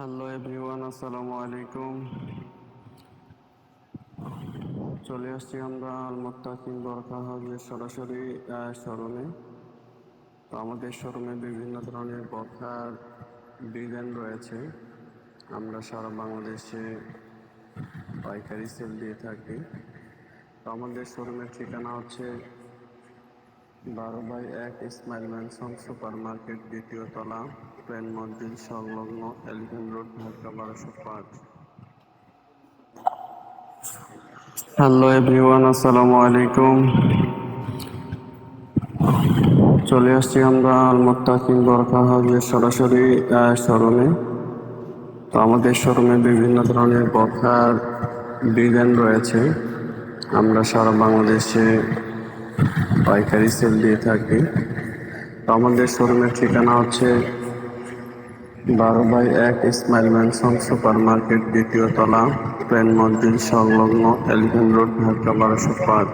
Hello everyone আসসালামু আলাইকুম চলে আসছি আমরা আলমোত্তাকিম বরখা হাউসের সরাসরি শোরুমে। তো আমাদের শোরুমে বিভিন্ন ধরনের বরখার ডিজাইন রয়েছে। আমরা সারা বাংলাদেশে পাইকারি সেল দিয়ে থাকি। তো আমাদের শোরুমের ঠিকানা হচ্ছে বারো বাই এক ইসমাইল ম্যানসন সুপার মার্কেট দ্বিতীয় তলা প্রেম মসজিদ সংলগ্ন এলিফেন্ট রোড, ঢাকা, বারোশো পাঁচ। হ্যালো এভরিওয়ান, আসসালামু আলাইকুম। চলে আসছি আমরা আলমোত্তাকিম বরখা হাউসের সরাসরি শোরুমে। তো আমাদের শোরুমে বিভিন্ন ধরনের বরখার ডিজাইন রয়েছে। আমরা সারা বাংলাদেশে পাইকারি সেল দিয়ে থাকি। আমাদের শোরুমের ঠিকানা হচ্ছে বারো বাই এক ইসমাইল ম্যানসন সুপার মার্কেট দ্বিতীয় তলা প্রেম মসজিদ, সংলগ্ন এলিফেন্ট রোড ঢাকা, বারোশো পাঁচ।